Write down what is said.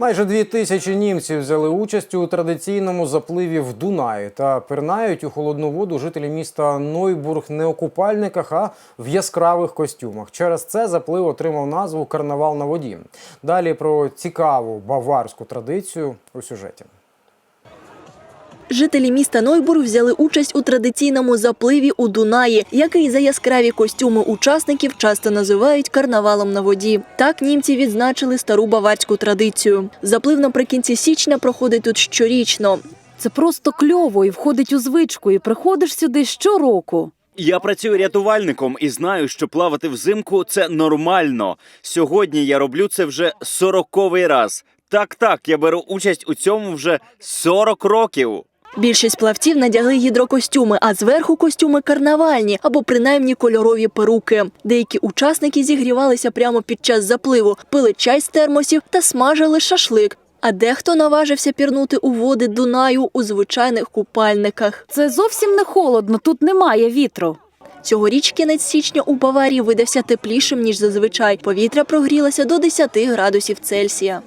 Майже дві тисячі німців взяли участь у традиційному запливі в Дунаї та пирнають у холодну воду жителі міста Нойбург не у купальниках, а в яскравих костюмах. Через це заплив отримав назву Карнавал на воді. Далі про цікаву баварську традицію у сюжеті. Жителі міста Нойбург взяли участь у традиційному запливі у Дунаї, який за яскраві костюми учасників часто називають карнавалом на воді. Так німці відзначили стару баварську традицію. Заплив наприкінці січня проходить тут щорічно. Це просто кльово і входить у звичку, і приходиш сюди щороку. Я працюю рятувальником і знаю, що плавати взимку це нормально. Сьогодні я роблю це вже сороковий раз. Так, так, я беру участь у цьому вже 40 років. Більшість плавців надягли гідрокостюми, а зверху костюми карнавальні або принаймні кольорові перуки. Деякі учасники зігрівалися прямо під час запливу, пили чай з термосів та смажили шашлик. А дехто наважився пірнути у води Дунаю у звичайних купальниках. Це зовсім не холодно, тут немає вітру. Цьогоріч кінець січня у Баварії видався теплішим ніж зазвичай. Повітря прогрілося до 10 градусів Цельсія.